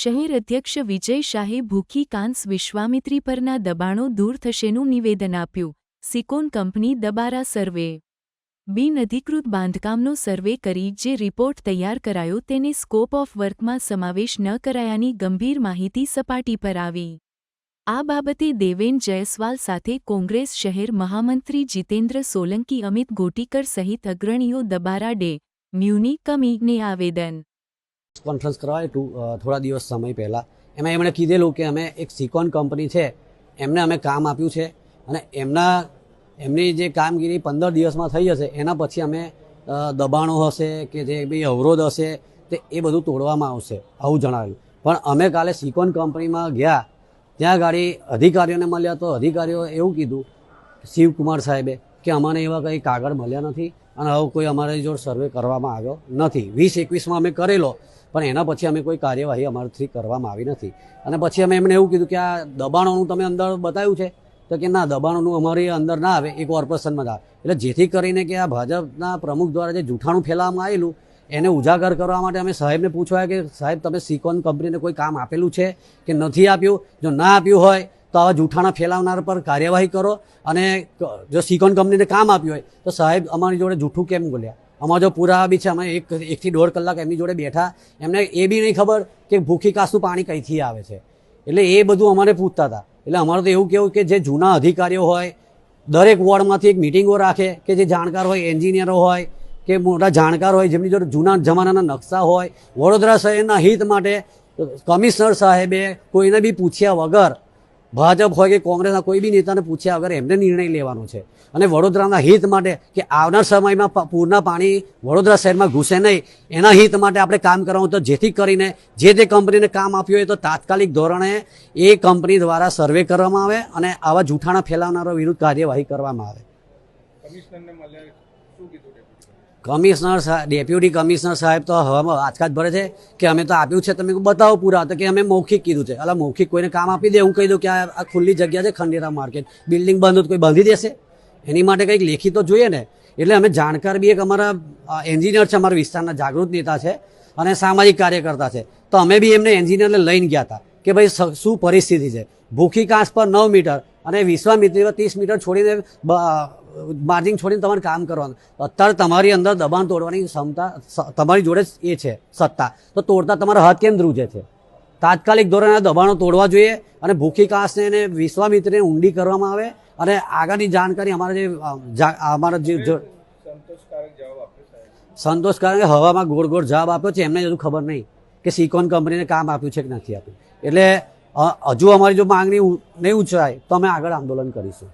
શહેર અધ્યક્ષ વિજય શાહે ભૂખી કાંસ વિશ્વામિત્રી પરના દબાણો દૂર થશેનું નિવેદન આપ્યું. સિકોન કંપની દબારા સર્વે. બિનઅધિકૃત બાંધકામનો સર્વે કરી જે રિપોર્ટ તૈયાર કરાયો તેને સ્કોપ ઓફ વર્કમાં સમાવેશ ન કરાયાની ગંભીર માહિતી સપાટી પર આવી. આ બાબતે દેવેન જયસ્વાલ સાથે કોંગ્રેસ શહેર મહામંત્રી જીતેન્દ્ર સોલંકી અમિત ગોટીકર સહિત અગ્રણીઓ દબારા ડે. મ્યુની કમીને આવેદન. કોન્ફરન્સ કરવાયું ટુ થોડા દિવસ સમય પહેલાં. એમાં એમણે કીધેલું કે અમે એક સિકોન કંપની છે. એમને અમે કામ આપ્યું છે. અને એમના, એમની જે કામગીરી પંદર દિવસમાં થઈ જશે એના પછી અમે દબાણો હશે કે જે બી અવરોધ હશે, તે એ બધું તોડવામાં આવશે. આવું જણાવ્યું. પણ અમે કાલે સિકોન કંપનીમાં ગયા. ત્યાં ગાડી અધિકારીઓને મળ્યા તો અધિકારીઓ એવું કીધું, શિવકુમાર સાહેબે કે અમને એવા કંઈ કાગળ મળ્યા નથી અને હવે કોઈ અમારી જોડે સર્વે કરવામાં આવ્યો નથી. વીસ એકવીસમાં અમે કરેલો, પણ એના પછી અમે કોઈ કાર્યવાહી અમારાથી કરવામાં આવી નથી. અને પછી અમે એમને એવું કીધું કે આ દબાણોનું તમે અંદર બતાવ્યું છે? તો કે ના, દબાણોનું અમારી અંદર ના આવે, એ કોર્પોરેશનમાં આવે. એટલે જેથી કરીને કે આ ભાજપના પ્રમુખ દ્વારા જે જૂઠાણું ફેલાવવામાં આવેલું, એને ઉજાગર કરવા માટે અમે સાહેબને પૂછવા કે સાહેબ, તમે સિકોન કંપનીને કોઈ કામ આપેલું છે કે નથી આપ્યું? જો ના આપ્યું હોય આવા જૂઠાણા ફેલાવનાર પર કાર્યવાહી કરો અને જો સિકોન કંપનીને કામ આપ્યું હોય, તો સાહેબ અમારી જોડે જૂઠું કેમ બોલ્યા? અમારા જો પુરાવા બી છે, અમે એક, એકથી દોઢ કલાક એમની જોડે બેઠા. એમને એ બી નહીં ખબર કે ભૂખી કાસનું પાણી કઈથી આવે છે. એટલે એ બધું અમારે પૂછતા હતા. એટલે અમારે તો એવું કેવું કે જે જૂના અધિકારીઓ હોય, દરેક વોર્ડમાંથી એક મિટિંગો રાખે કે જે જાણકાર હોય, એન્જિનિયરો હોય, કે મોટા જાણકાર હોય, જેમની જોડે જૂના જમાનાના નકશા હોય, વડોદરા શહેરના હિત માટે કમિશનર સાહેબે કોઈને બી પૂછ્યા વગર ભાજપ હોય કે કોંગ્રેસના કોઈ બી નેતાને પૂછ્યા વગર એમને નિર્ણય લેવાનો છે. અને વડોદરાના હિત માટે કે આવનાર સમયમાં પૂરના પાણી વડોદરા શહેરમાં ઘૂસે નહીં, એના હિત માટે આપણે કામ કરવાનું તો જેથી કરીને જે તે કંપનીને કામ આપ્યું હોય તો તાત્કાલિક ધોરણે એ કંપની દ્વારા સર્વે કરવામાં આવે અને આવા જૂઠાણા ફેલાવનારો વિરુદ્ધ કાર્યવાહી કરવામાં આવે. કમિશનરને મળ્યા શું કીધું? કમિશનર સાહેબ ડેપ્યુટી કમિશનર સાહેબ તો હવામાં આજકાલ ભરે છે કે અમે તો આપ્યું છે, તમે બતાવો પૂરા તો કે અમે મૌખિક કીધું છે. અલા, મૌખિક કોઈને કામ આપી દે, હું કહી દઉં કે આ ખુલ્લી જગ્યા છે ખંડેરા માર્કેટ. બિલ્ડિંગ બંધ કોઈ બાંધી દેશે. એની માટે કંઈક લેખિત તો જોઈએ ને. એટલે અમે જાણકાર બી એક અમારા એન્જિનિયર છે, અમારા વિસ્તારના જાગૃત નેતા છે અને સામાજિક કાર્યકર્તા છે. તો અમે બી એમને એન્જિનિયરને લઈને ગયા હતા કે ભાઈ શું પરિસ્થિતિ છે? ભૂખી કાંસ પર નવ મીટર અને વિશ્વામિત્રી પર ત્રીસ મીટર છોડીને માર્જિંગ છોડીને તમારે કામ કરવાનું. અત્યારે તમારી અંદર દબાણ તોડવાની ક્ષમતા તમારી જોડે એ છે, સત્તા. તો તોડતા તમારા હાથ કેમ ધ્રુજે છે? તાત્કાલિક ધોરણે દબાણો તોડવા જોઈએ અને ભૂખી કાસને અને વિશ્વામિત્રને ઊંડી કરવામાં આવે અને આગળની જાણકારી અમારા જે અમારા જે સંતોષ સંતોષકારક હવામાં ગોળ ગોળ જવાબ આપ્યો છે, એમને હજુ ખબર નહીં કે સિકોન કંપનીને કામ આપ્યું છે કે નથી આપ્યું. એટલે હજુ અમારી જો માંગણી નહીં ઉછરાય તો અમે આગળ આંદોલન કરીશું.